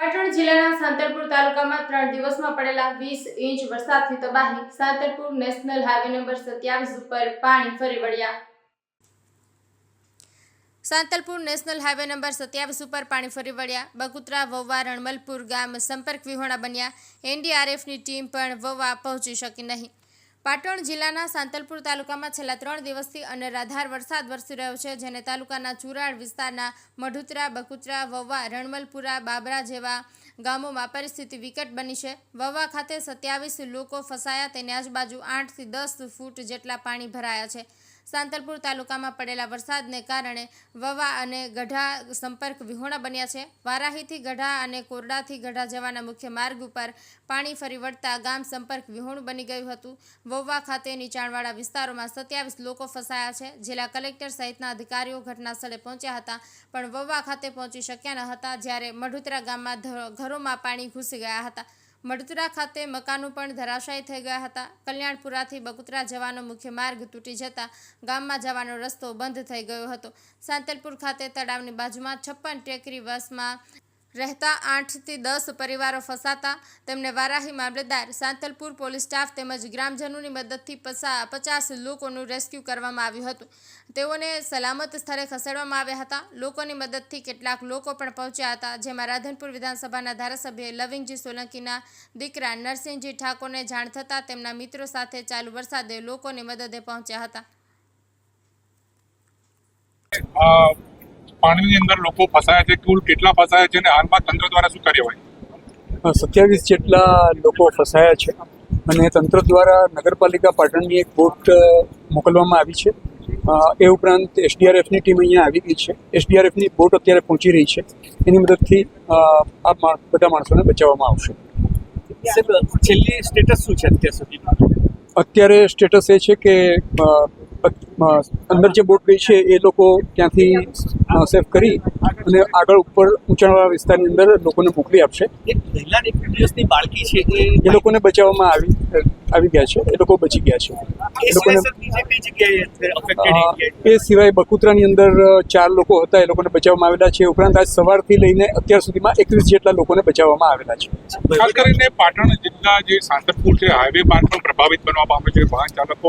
પાટણ જિલ્લાના સાંતરપુર તાલુકામાં ત્રણ દિવસમાં પડેલા વીસ ઇંચ વરસાદથી તબાહી. સાંતરપુર નેશનલ હાઈવે નંબર સત્યાવીસ ઉપર પાણી ફરી વળ્યા. સાંતલપુર નેશનલ હાઈવે નંબર સત્યાવીસ ઉપર પાણી ફરી વળ્યા. બગુતરા, વવા, રણમલપુર ગામ સંપર્ક વિહોણા બન્યા. એનડીઆરએફની ટીમ પણ વવા પહોંચી શકી નહીં. પાટણ જિલ્લાના સાંતલપુર તાલુકામાં છેલ્લા ત્રણ દિવસથી અનરાધાર વરસાદ વરસી રહ્યો છે, જેને તાલુકાના ચુરાડ વિસ્તારના મઢુતરા, બકુતરા, વવા, રણમલપુરા, બાબરા જેવા ગામોમાં પરિસ્થિતિ વિકટ બની છે. વવા ખાતે સત્યાવીસ લોકો ફસાયા, તેની આજુબાજુ આઠથી દસ ફૂટ જેટલા પાણી ભરાયા છે. સાંતલપુર તાલુકામાં પડેલા વરસાદને કારણે વવા અને ગઢા સંપર્ક વિહોણા બન્યા છે. વારાહીથી ગઢા અને કોરડાથી ગઢા જવાના મુખ્ય માર્ગ ઉપર પાણી ફરી વળતા ગામ સંપર્ક વિહોણું બની ગયું હતું. વવ્વા ખાતે નીચાણવાળા વિસ્તારોમાં સત્યાવીસ લોકો ફસાયા છે. જિલ્લા કલેક્ટર સહિતના અધિકારીઓ ઘટના સ્થળે પહોંચ્યા હતા, પણ વવ્વા ખાતે પહોંચી શક્યા ન હતા, જ્યારે મઢુતરા ગામમાં ઘરોમાં પાણી ઘૂસી ગયા હતા. મડતુરા ખાતે મકાનો પણ ધરાશાયી થઈ ગયા હતા. કલ્યાણપુરાથી બગુતરા જવાનો મુખ્ય માર્ગ તૂટી જતા ગામમાં જવાનો રસ્તો બંધ થઈ ગયો હતો. સાંતલપુર ખાતે તળાવની બાજુમાં છપ્પન ટેકરી બસમાં રહેતા આઠથી દસ પરિવારો ફસાતા. તેમને વારાહી મામલતદાર સાંતલપુર પોલીસ સ્ટાફ તેમજ ગ્રામજનોની મદદથી પચાસ લોકોનું રેસ્ક્યુ કરવામાં આવ્યું હતું. તેઓને સલામત સ્થળે ખસેડવામાં આવ્યા હતા. લોકોની મદદથી કેટલાક લોકો પણ પહોંચ્યા હતા, જેમાં રાધનપુર વિધાનસભાના ધારાસભ્ય લવિંગજી સોલંકીના દીકરા નરસિંહજી ઠાકોરને જાણ થતાં તેમના મિત્રો સાથે ચાલુ વરસાદે લોકોની મદદે પહોંચ્યા હતા. પાણીની અંદર લોકો ફસાયા છે કુલ કેટલા ફસાયા છે અને હાલમાં તંત્ર દ્વારા શું કાર્યવાહી? સત્યાવીસ જેટલા લોકો ફસાયા છે અને તંત્ર દ્વારા નગરપાલિકા પાટણની એક બોટ મોકલવામાં આવી છે. એ ઉપરાંત એસડીઆરએફની ટીમ અહીંયા આવી ગઈ છે. એસડીઆરએફની બોટ અત્યારે પહોંચી રહી છે. એની મદદથી આ બધા માણસોને બચાવવામાં આવશે. છેલ્લી સ્ટેટસ શું છે અત્યાર સુધીમાં? અત્યારે સ્ટેટસ એ છે કે અંદર જે બોટ ગઈ છે એ લોકો ત્યાંથી સેફ કરી અને આગળ ઉપર ઊંચાણવાળા વિસ્તારની અંદર લોકોને મોકલી આપશે. દિવસની બાળકી છે એ લોકોને બચાવવામાં આવી આવી ગયા છે. એ લોકો બચી ગયા છે. એ લોકોને સિવાય એ બકુત્રાની અંદર ચાર લોકો હતા એ લોકોને બચાવવામાં આવેલા છે. ઉપરાંત આજ સવારથી લઈને અત્યાર સુધીમાં એકવીસ જેટલા લોકોને બચાવવામાં આવેલા છે. ખાસ કરીને પાટણ જિલ્લા જે સાંતરપુર છે હાઈવે માર્ગ પણ પ્રભાવિત બનવા પામે છે વાહન ચાલકો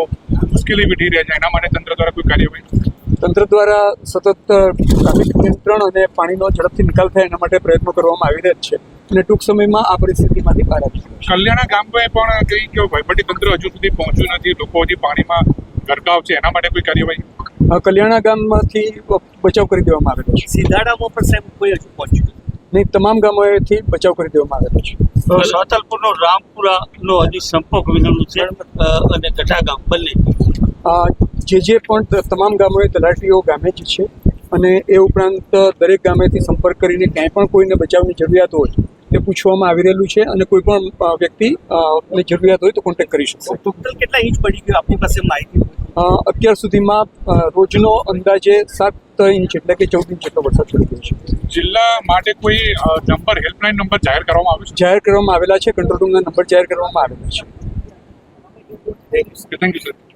મુશ્કેલી વેઠી રહ્યા છે. એના માટે તંત્ર દ્વારા કોઈ કાર્યવાહી તંત્ર દ્વારા સતત ટ્રાફિક નિયંત્રણ અને પાણીનો ઝડપથી નિકાલ થાય એના માટે પ્રયત્નો કરવામાં આવી રહ્યા જ છે અને ટૂંક સમયમાં આ પરિસ્થિતિમાંથી બહાર આવી કલ્યાણા ગામમાં પણ કઈ કે વહીવટી તંત્ર હજુ સુધી પહોંચ્યું નથી? લોકો હજી પાણીમાં ગરકાવ છે એના માટે કોઈ કાર્યવાહી? કલ્યાણા ગામમાંથી બચાવ કરી દેવામાં આવેલો છે. સીધાડામાં પણ સાહેબ કોઈ હજુ પહોંચ્યું નથી. નહીં તમામ ગામોએથી બચાવ કરી દેવામાં આવેલો છે. સાતલપુરનો રામપુરાનો હજી સંપર્ક વિનાનું છે અને ગઢા ગામ બંને. જે જે પણ તમામ ગામોએ તલાટીઓ ગામે જ છે અને એ ઉપરાંત દરેક ગામેથી સંપર્ક કરીને ક્યાંય પણ કોઈને બચાવની જરૂરિયાત હોય તે પૂછવામાં આવી રહેલું છે અને કોઈ પણ વ્યક્તિ ને જરૂરિયાત હોય તો કોન્ટેક્ટ કરી શકશે. ટોટલ કેટલા ઇંચ પડી ગયું? આપની પાસે માહિતી અત્યાર સુધીમાં રોજનો અંદાજે સાત ઇંચ એટલે કે ચૌદ ઇંચ જેટલો વરસાદ પડી ગયો છે. જિલ્લા માટે કોઈ નંબર હેલ્પલાઇન નંબર જાહેર કરવામાં આવ્યો જાહેર કરવામાં આવેલા છે કંટ્રોલ રૂમના નંબર જાહેર કરવામાં આવેલા છે. છે થેન્ક યુ સર